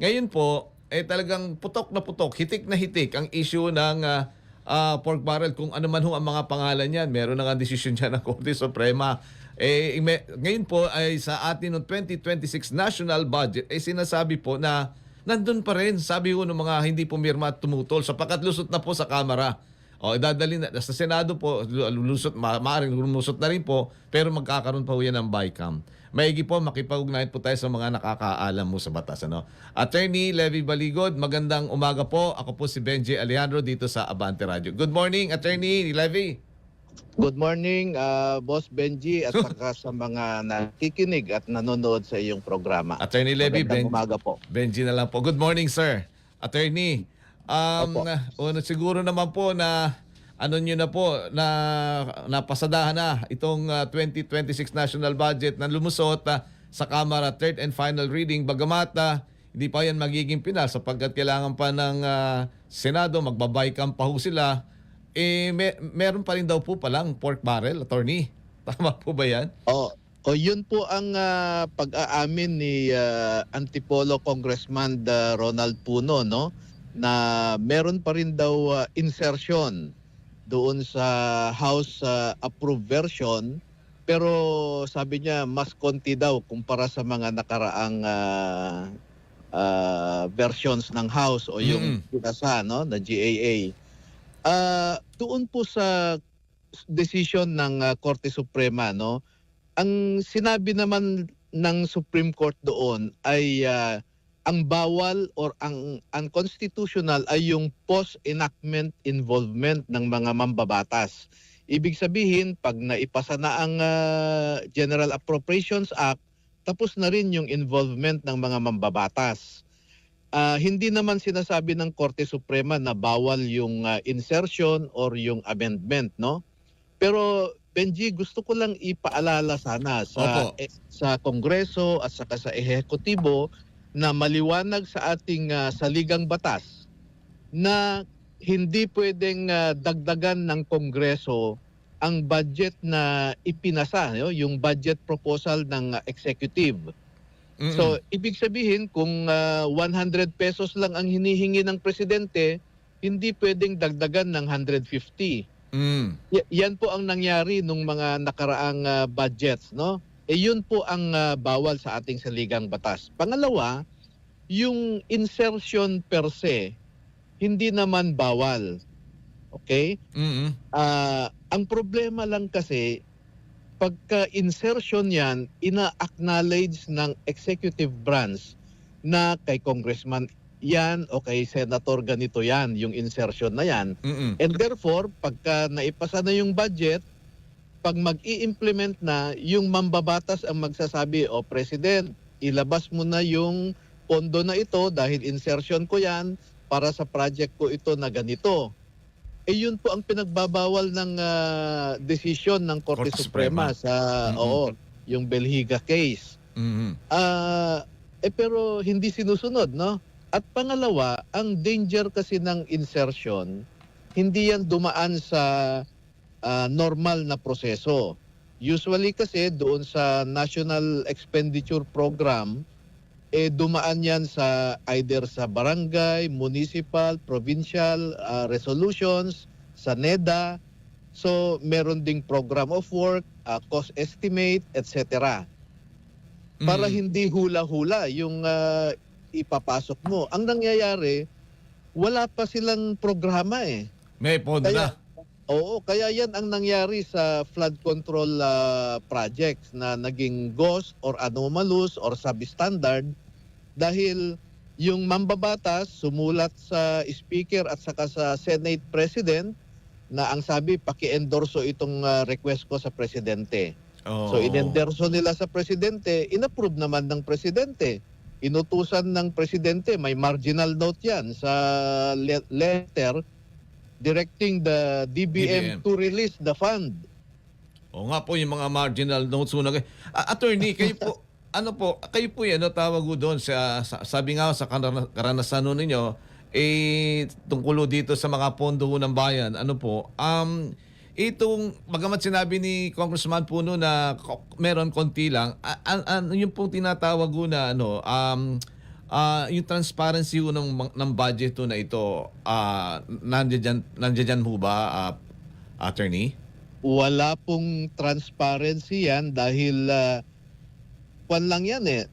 Ngayon po, eh talagang putok na putok, hitik na hitik ang issue ng ah, ah, pork barrel. Kung ano man ho ang mga pangalan yan, meron na nga desisyon dyan ng Korte Suprema. Eh, ime- ngayon po ay sa atin ng 2026 national budget, eh sinasabi po na nandun pa rin, sabi ko ng mga hindi pumirma at tumutol, sapagkat lusot na po sa Kamara. O, idadali na. Sa Senado po, lulusot, ma maaaring lumusot na rin po, pero magkakaroon pa yan ng BICAM. Maigi po, makipag-ugnayan po tayo sa mga nakakaalam mo sa batas. Ano? Attorney Levy Baligod, magandang umaga po. Ako po si Benji Alejandro dito sa Abante Radio. Good morning, Attorney Levy. Good morning, uh, Boss Benji at saka sa mga nakikinig at nanonood sa iyong programa. Attorney Levy, Magandang Ben- umaga po. Benji na lang po. Good morning, sir. Attorney, um, Opo. ano, siguro naman po na ano nyo na po, na napasadahan na itong ah, 2026 national budget na lumusot ah, sa Kamara third and final reading. Bagamat ah, hindi pa yan magiging pinal sapagkat kailangan pa ng ah, Senado, magbabaykan pa ho sila. Eh, me- meron pa rin daw po palang pork barrel, attorney. Tama po ba yan? O, o yun po ang ah, pag-aamin ni ah, Antipolo Congressman ah, Ronald Puno no na meron pa rin daw ah, insertion doon sa House ah, approved version pero sabi niya mas konti daw kumpara sa mga nakaraang ah, ah, versions ng House o yung pinasa no na GAA. Ah, doon po sa decision ng ah, Korte Suprema no ang sinabi naman ng Supreme Court doon ay ah, ang bawal or ang unconstitutional ay yung post-enactment involvement ng mga mambabatas. Ibig sabihin, pag naipasa na ang ah, General Appropriations Act, tapos na rin yung involvement ng mga mambabatas. Ah, hindi naman sinasabi ng Korte Suprema na bawal yung ah, insertion or yung amendment, no? Pero Benji, gusto ko lang ipaalala sana sa Opo. eh, sa Kongreso at saka sa ehekutibo na maliwanag sa ating ah, saligang batas na hindi pwedeng ah, dagdagan ng Kongreso ang budget na ipinasa, no? yung budget proposal ng executive. Mm-mm. So, ibig sabihin kung ah, 100 pesos lang ang hinihingi ng presidente, hindi pwedeng dagdagan ng 150. Mm. Y- yan po ang nangyari nung mga nakaraang ah, budgets, no? Eh yun po ang ah, bawal sa ating saligang batas. Pangalawa, yung insertion per se hindi naman bawal. Okay? Mm-mm. Ah, ang problema lang kasi pagka insertion yan, ina-acknowledge ng executive branch na kay congressman yan o kay senator ganito yan, yung insertion na yan. Mm-mm. And therefore, pagka naipasa na yung budget, pag mag-i-implement na, yung mambabatas ang magsasabi, o President, ilabas mo na yung pondo na ito dahil insertion ko yan para sa project ko ito na ganito. Eh yun po ang pinagbabawal ng ah, desisyon ng Korte, Korte Suprema, Suprema. sa Mhm. oo, yung Belhiga case. Mm-mm. Ah, eh pero hindi sinusunod, no? At pangalawa, ang danger kasi ng insertion, hindi yan dumaan sa ah, normal na proseso. Usually kasi doon sa National Expenditure Program, eh dumaan yan sa either sa barangay, municipal, provincial ah, resolutions, sa NEDA. So meron ding program of work, ah, cost estimate, etc para Mm. hindi hula-hula yung ah, ipapasok mo. Ang nangyayari, wala pa silang programa eh. May pondo Kaya- na. Oo, kaya yan ang nangyari sa flood control ah, projects na naging ghost or anomalous or substandard dahil yung mambabatas sumulat sa speaker at saka sa Senate President na ang sabi paki-endorso itong ah, request ko sa presidente. Oo. So inenderso nila sa presidente, inapprove naman ng presidente. Inutusan ng presidente, may marginal note yan sa le- letter directing the DBM. DBM, to release the fund. Oo nga po, yung mga marginal notes muna. kayo. Ah, attorney, kayo po, ano po, kayo po yan, ano tawag ko doon sa, sa- sabi nga sa karana- karanasan ninyo, eh, tungkol dito sa mga pondo ng bayan, ano po, um, itong, bagamat sinabi ni Congressman Puno na ko- meron konti lang, a- a- ano yung pong tinatawag ho na, ano, um, ah, yung transparency ho ng, ng budget ho na ito, ah, nandiyan, nandiyan ho ba, ah, attorney? Wala pong transparency yan dahil uh, kwan lang yan eh.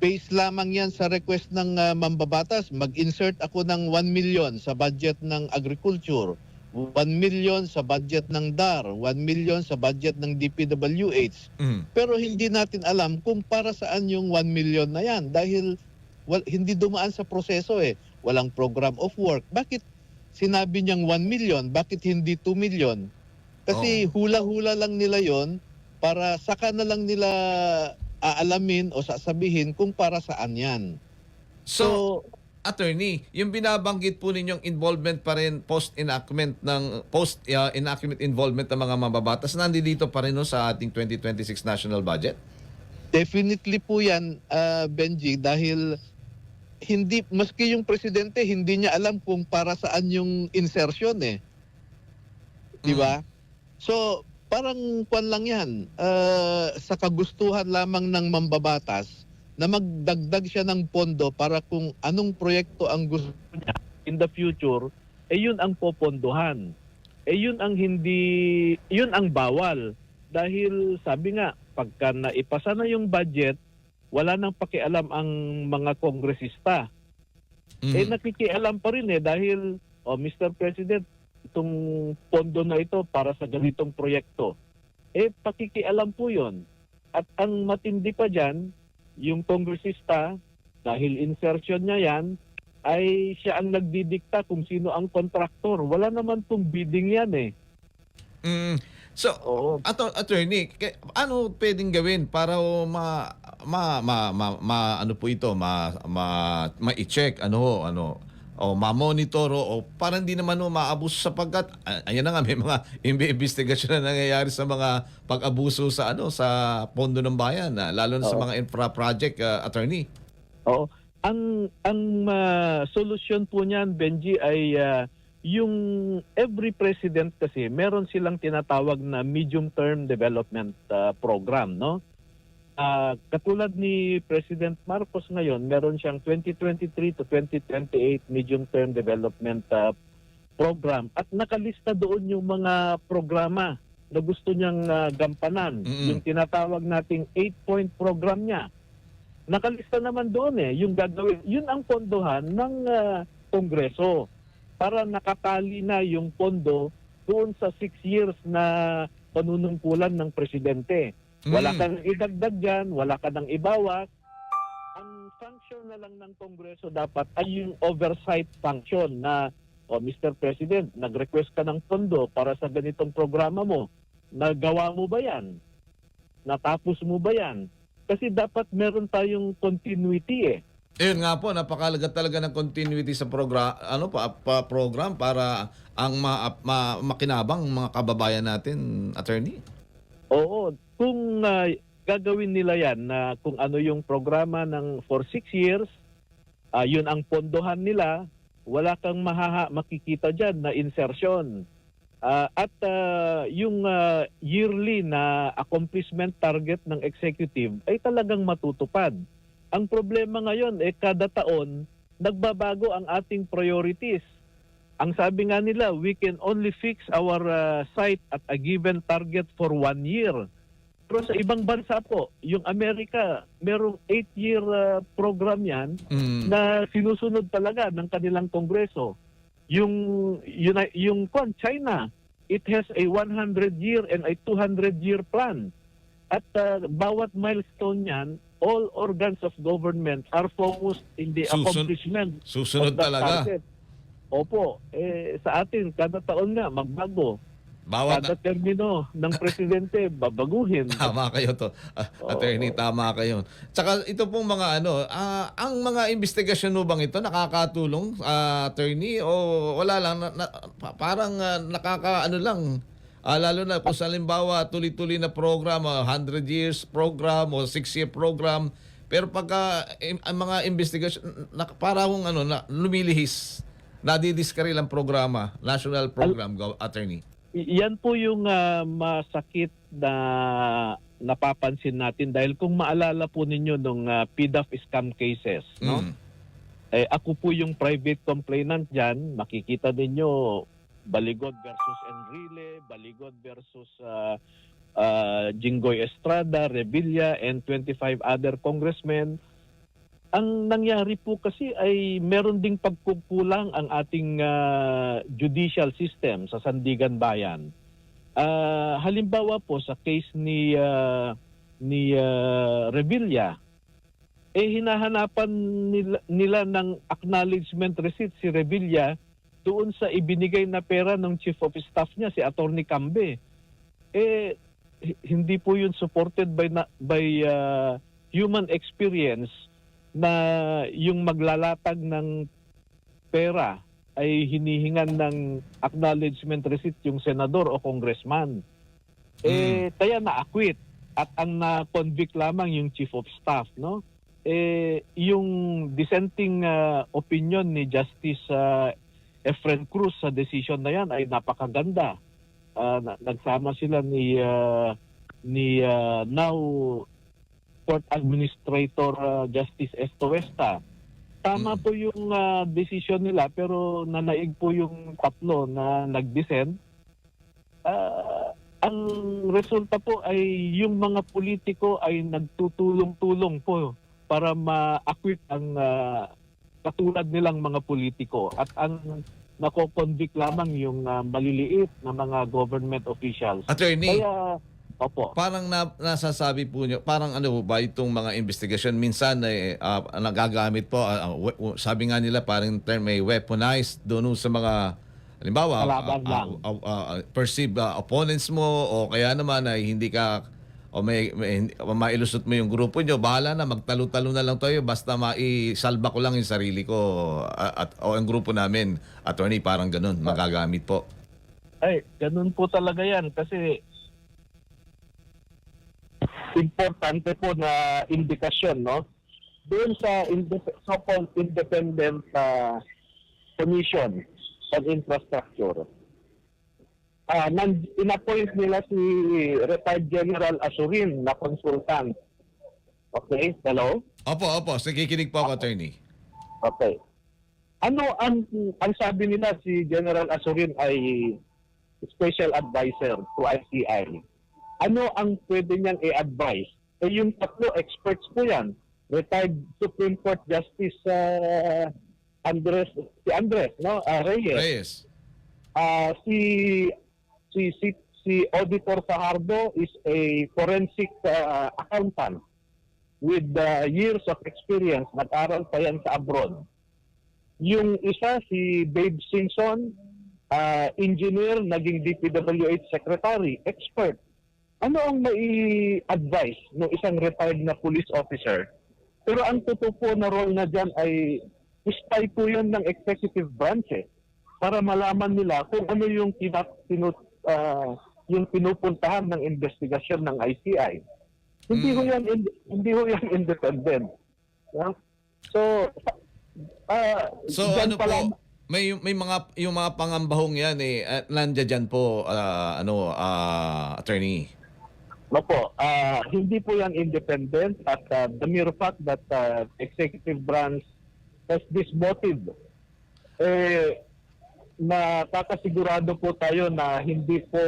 Base lamang yan sa request ng ah, mambabatas. Mag-insert ako ng 1 million sa budget ng agriculture, 1 million sa budget ng DAR, 1 million sa budget ng DPWH. Mm. Pero hindi natin alam kung para saan yung 1 million na yan dahil wal, hindi dumaan sa proseso eh. Walang program of work. Bakit sinabi niyang 1 million? Bakit hindi 2 million? Kasi hula-hula lang nila yon para saka na lang nila aalamin o sasabihin kung para saan yan. So, So, attorney, yung binabanggit po ninyong involvement pa rin post-enactment ng post-enactment involvement ng mga mababatas, nandito pa rin no, sa ating 2026 national budget? Definitely po yan, ah, Benji, dahil hindi, maski yung presidente, hindi niya alam kung para saan yung insertion eh. Di ba? So, parang kwan lang yan, ah, sa kagustuhan lamang ng mambabatas na magdagdag siya ng pondo para kung anong proyekto ang gusto niya in the future, eh yun ang popondohan. Eh yun ang hindi, yun ang bawal. Dahil sabi nga, pagka naipasa na yung budget, wala nang pakialam ang mga kongresista. Mhm. Eh nakikialam pa rin eh dahil, oh Mr. President, itong pondo na ito para sa ganitong proyekto. Eh pakikialam po yon. At ang matindi pa dyan, yung kongresista, dahil insertion niya yan, ay siya ang nagdidikta kung sino ang kontraktor. Wala naman pong bidding yan eh. Mm. So, Oo. ato, attorney, ke- ano pwedeng gawin para o ma, ma, ma, ma, ma- ano po ito, ma, ma, ma-check, ano ho, ano, o ma-monitor o, o para hindi naman ho maabuso sapagkat a- ayan na nga may mga investigasyon na nangyayari sa mga pag-abuso sa ano sa pondo ng bayan ah, lalo na sa Oo. mga infra project ah, attorney. Oo. Ang ang ah, solusyon po niyan Benji ay ah, yung every president kasi meron silang tinatawag na medium term development ah, program, no? Ah, katulad ni President Marcos ngayon, meron siyang 2023 to 2028 medium term development ah, program at nakalista doon yung mga programa na gusto niyang ah, gampanan, Mm-mm. yung tinatawag nating 8-point program niya nakalista naman doon eh, yung gagawin. Yun ang pondohan ng ah, Kongreso para nakatali na yung pondo doon sa six years na panunungkulan ng presidente. Wala Mm. kang idagdag dyan, wala ka nang ibawas. Ang function na lang ng Kongreso dapat ay yung oversight function na, oh, Mr. President, nag-request ka ng pondo para sa ganitong programa mo. Nagawa mo ba yan? Natapos mo ba yan? Kasi dapat meron tayong continuity eh. Ayun nga po, napakalaga talaga ng continuity sa program, ano pa, pa program para ang ma, ma- makinabang mga kababayan natin, attorney. Oo, kung ah, gagawin nila yan na kung ano yung programa ng for six years, ah, yun ang pondohan nila, wala kang mahaha, makikita dyan na insertion. Ah, at ah, yung ah, yearly na accomplishment target ng executive ay talagang matutupad. Ang problema ngayon, eh kada taon, nagbabago ang ating priorities. Ang sabi nga nila, we can only fix our uh, sight at a given target for one year. Pero sa ibang bansa po, yung Amerika, merong eight-year uh, program yan Mm. na sinusunod talaga ng kanilang kongreso. Yung, yun, yung kwan, China, it has a 100-year and a 200-year plan. At uh, bawat milestone yan, all organs of government are focused in the Susun- accomplishment Susunod of that talaga. target. Opo, eh, sa atin, kada taon nga, magbago. Bawat Kada termino ng presidente, babaguhin. Tama kayo to. Ah, attorney, tama kayo. Tsaka ito pong mga ano, ah, ang mga investigasyon no bang ito nakakatulong ah, attorney o wala lang na, na- pa- parang ah, nakaka ano lang Ah, lalo na kung sa halimbawa tuloy-tuloy na program, ah, 100 years program o 6 year program, pero pagka im- ang mga investigasyon na, para kung ano na lumilihis, nadidiskaril ang programa, national program, go, attorney. Yan po yung ah, masakit na napapansin natin dahil kung maalala po ninyo nung ah, PDAF scam cases, no? Mm. Eh, ako po yung private complainant dyan. Makikita ninyo Baligod versus Enrile, Baligod versus uh, uh, Jinggoy Estrada, Revilla, and 25 other congressmen. Ang nangyari po kasi ay meron ding pagkukulang ang ating uh, judicial system sa Sandigan Bayan. Ah, halimbawa po sa case ni uh, ni uh, Revilla, eh hinahanapan nila, nila ng acknowledgement receipt si Revilla doon sa ibinigay na pera ng chief of staff niya si Attorney Cambe. Eh hindi po yun supported by na, by uh, human experience na yung maglalatag ng pera ay hinihingan ng acknowledgement receipt yung senador o congressman. Eh kaya na-acquit at ang na-convict lamang yung chief of staff, no? Eh yung dissenting uh, opinion ni Justice uh, Efren Cruz sa decision na yan ay napakaganda. Na- nagsama sila ni uh, ni uh, now Court Administrator uh, Justice Estoesta. Tama Mm. po yung uh, decision nila pero nanaig po yung tatlo na nag-dissent. Ah, ang resulta po ay yung mga politiko ay nagtutulong-tulong po para ma-acquit ang ah, katulad nilang mga politiko at ang nako-convict lamang yung ah, maliliit na mga government officials. Attorney, Kaya opo. parang na, nasasabi po nyo, parang ano ba itong mga investigasyon, minsan eh, ah, nagagamit po, ah, we- sabi nga nila parang term may weaponized doon sa mga, halimbawa, lang. ah, ah, ah, perceived ah, opponents mo o kaya naman ay hindi ka o may, may mailusot mo yung grupo nyo, bahala na, magtalo-talo na lang tayo, basta maisalba ko lang yung sarili ko ah, at, o ang grupo namin. Attorney, parang ganun, magagamit po. Ay, ganun po talaga yan kasi importante po na indikasyon, no? Doon sa indep- so-called independent ah, commission on infrastructure, ah nan inappoint nila si retired General Asurin na consultant. Okay, hello? Opo, opo, nakikinig po ako, attorney. Okay. Ano ang ang sabi nila si General Asurin ay special advisor to ICI. Ano ang pwede niyang i-advise? Eh yung tatlo experts po yan. Retired Supreme Court Justice uh, Andres si Andres, no? Ah, Reyes. Reyes. Ah, si si si si Auditor Fajardo is a forensic uh, accountant with uh, years of experience. Nag-aral pa yan sa abroad. Yung isa, si Babe Simpson, uh, engineer, naging DPWH secretary, expert. Ano ang mai-advise ng isang retired na police officer? Pero ang totoo po na role na dyan ay spy po yun ng executive branch eh para malaman nila kung ano yung tinut, ah, yung pinupuntahan ng investigasyon ng ICI. Hindi Mm. ho yan ind- hindi ho yan independent. Yeah? So ah, So ano pa lang- po, may may mga yung mga pangambahong yan eh uh, nandiyan dyan po ah, ano ah, attorney. Opo, ah, hindi po yan independent at ah, the mere fact that ah, executive branch has this motive, eh, nakakasigurado po tayo na hindi po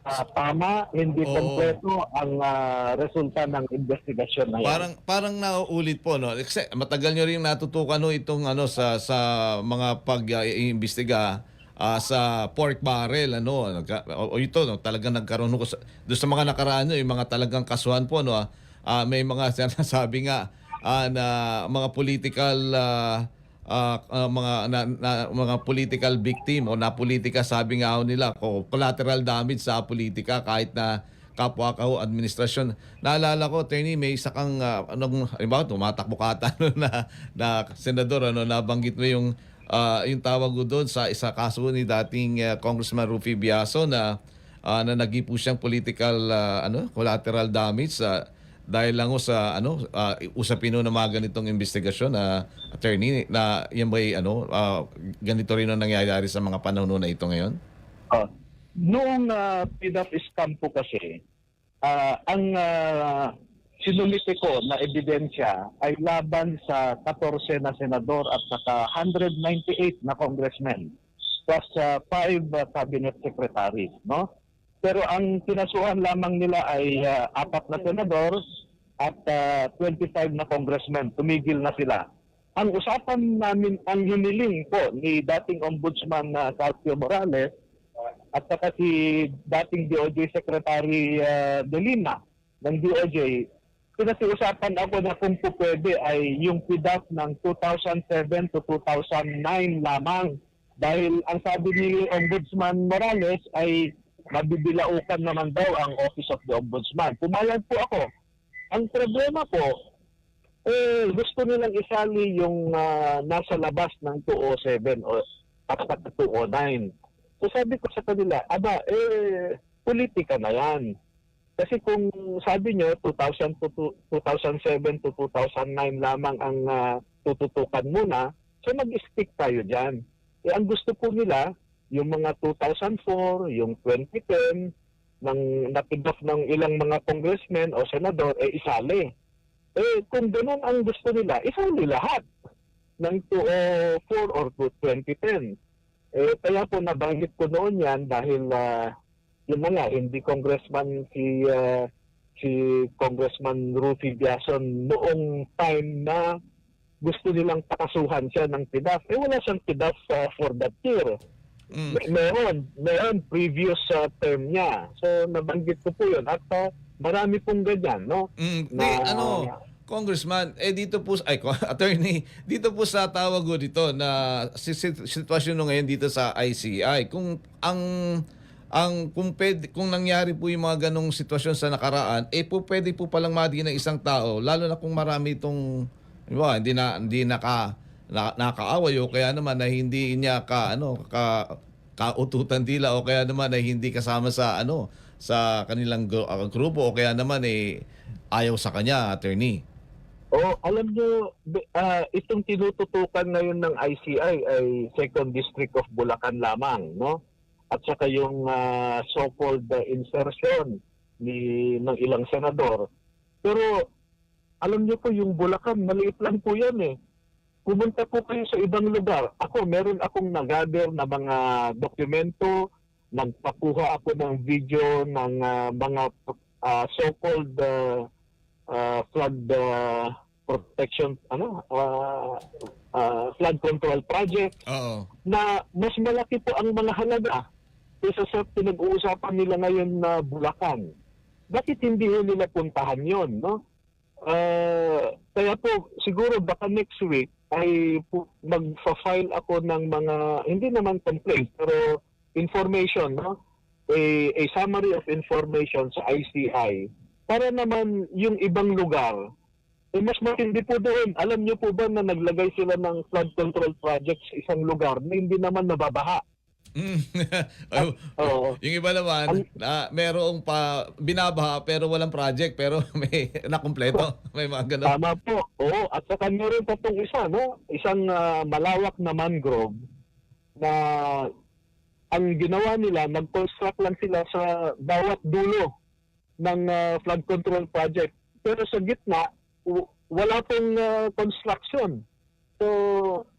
ah, tama, hindi Oo. kompleto ang ah, resulta ng investigasyon na yan. Parang parang nauulit po no. Kasi matagal nyo rin natutukan no itong ano sa sa mga pag-iimbestiga ah, sa pork barrel ano Nagka- o, o ito no talagang nagkaroon ko sa, doon sa mga nakaraan no, yung mga talagang kasuhan po no ah, may mga sinasabi nga ah, na mga political ah, ah, ah, mga na, na- mga political victim o na politika sabi nga nila ko collateral damage sa politika kahit na kapwa ka ho, administrasyon. Naalala ko, Attorney, may isa kang, uh, anong, halimbawa, tumatakbo ka ata, ano, na, na senador, ano, nabanggit mo yung, ah, yung tawag ko doon sa isa kaso ni dating ah, Congressman Rufy Biaso na, ah, na nagipo siyang political, ah, ano, collateral damage sa, dahil lang sa ano ah, usapin ho na mga ganitong investigasyon na attorney na yan ba'y ano ah, ganito rin ang nangyayari sa mga panahon na ito ngayon? Ah, noong uh, PDAP scam po kasi, ah, ang ah, sinumite ko na ebidensya ay laban sa 14 na senador at saka 198 na congressmen plus uh, 5 uh, cabinet secretaries, no? Pero ang kinasuhan lamang nila ay uh, apat na senador at uh, 25 na congressmen. Tumigil na sila. Ang usapan namin, ang hiniling po ni dating ombudsman na Calcio Morales at saka si dating DOJ Secretary uh, De Lima ng DOJ, pinasiusapan ako na kung po pwede ay yung PIDAF ng 2007 to 2009 lamang. Dahil ang sabi ni Ombudsman Morales ay mabibilaukan naman daw ang Office of the Ombudsman. Pumayag po ako. Ang problema po, eh, gusto nilang isali yung ah, nasa labas ng 207 o at saka 209. So sabi ko sa kanila, aba, eh, politika na yan. Kasi kung sabi nyo, 2000 to tu- 2007 to 2009 lamang ang ah, tututukan muna, so mag-stick tayo dyan. Eh, ang gusto po nila, yung mga 2004, yung 2010, ng napidaf ng ilang mga congressmen o senador, eh isali. Eh, kung ganun ang gusto nila, isali lahat ng 2004 or 2010. Eh, kaya po nabanggit ko noon yan dahil ah, yun na nga, hindi congressman si ah, si Congressman Rufi Biason noong time na gusto nilang pakasuhan siya ng PIDAF. Eh wala siyang PIDAF ah, for that year. Mm. May- Meron, meron previous uh, term niya. So nabanggit ko po 'yun at uh, marami pong ganyan, no? Mm, Na- ano, Congressman, eh dito po, ay, attorney, dito po sa tawag ko dito na si, si- sitwasyon nyo ngayon dito sa ICI, kung ang ang kung pwede, kung nangyari po yung mga ganong sitwasyon sa nakaraan, eh po pwede po palang madi ng isang tao, lalo na kung marami itong, di ba, hindi na hindi naka na, nakaaway o kaya naman na hindi niya ka ano ka kaututan dila o kaya naman ay hindi kasama sa ano sa kanilang gru- ah, grupo o kaya naman eh ayaw sa kanya attorney. Oh, alam niyo, be- ah, itong tinututukan ngayon ng ICI ay Second District of Bulacan lamang, no? At saka yung ah, so-called ah, insertion ni ng ilang senador. Pero alam niyo po yung Bulacan, maliit lang po 'yan eh. Pumunta po kayo sa ibang lugar. Ako, meron akong nag-gather na mga dokumento, nagpakuha ako ng video ng ah, mga ah, so-called ah, uh, flood uh, protection ano uh, uh, flood control project Oo. na mas malaki po ang mga halaga kaysa sa pinag-uusapan nila ngayon na Bulacan. Bakit hindi nila puntahan yon, no? Uh, kaya po siguro baka next week ay magfa-file ako ng mga hindi naman complaint pero information, no? A, a summary of information sa ICI para naman yung ibang lugar eh mas matindi po doon. Alam niyo po ba na naglagay sila ng flood control project sa isang lugar na hindi naman nababaha? Mm. Oh, Oo. yung iba naman, na merong pa binabaha pero walang project pero may nakumpleto. May mga ganun. Tama po. Oo. At saka meron pa itong isa, no? Isang ah, malawak na mangrove na ang ginawa nila, nag-construct lang sila sa bawat dulo ng ah, flood control project. Pero sa gitna, w- wala pong ah, construction. So,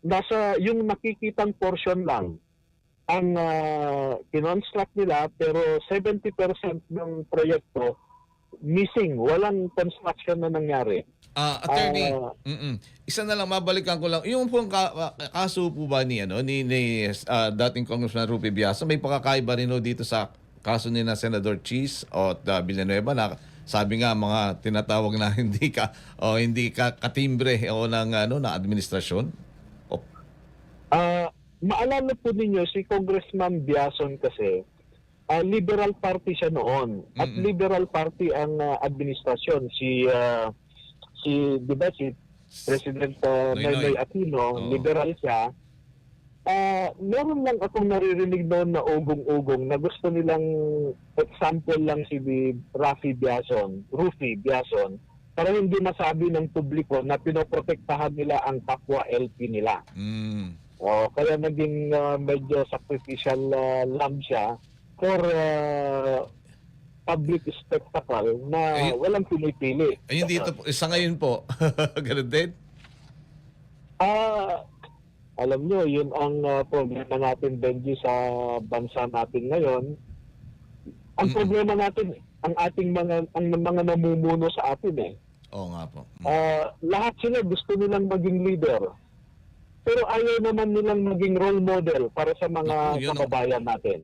nasa yung nakikitang portion lang ang uh, kinonstruct nila pero 70% ng proyekto missing, walang construction na nangyari. Ah, attorney, mm isa na lang mabalikan ko lang. Yung pong ka, ah, kaso po ba ni ano ni, ni ah, dating Congressman Rupi Biasa, may pagkakaiba rin ho dito sa kaso ni na Senator Cheese o uh, Villanueva na sabi nga mga tinatawag na hindi ka o hindi ka katimbre o ng ano na administrasyon. O, Ah, maalala po ninyo si Congressman Biason kasi ah, liberal party siya noon at Mm-mm. liberal party ang ah, administrasyon si ah, si 'di ba si President uh, Noynoy. Aquino, Oo. liberal siya. Ah, meron lang akong naririnig noon na ugong-ugong na gusto nilang example lang si Rafi Biason, Rufi Biason, para hindi masabi ng publiko na pinoprotektahan nila ang kapwa LP nila. mm, Oh, kaya naging ah, medyo sacrificial uh, lamb siya for ah, public spectacle na Ayun. walang pinipili. Ayun dito po, isa ngayon po. Ganun din. Ah, alam nyo, yun ang ah, problema natin, Benji, sa bansa natin ngayon. Ang Mm-mm. problema natin, ang ating mga ang mga namumuno sa atin eh. Oo nga po. Mm. Ah, lahat sila gusto nilang maging leader. Pero ayaw naman nilang maging role model para sa mga ang- kababayan natin.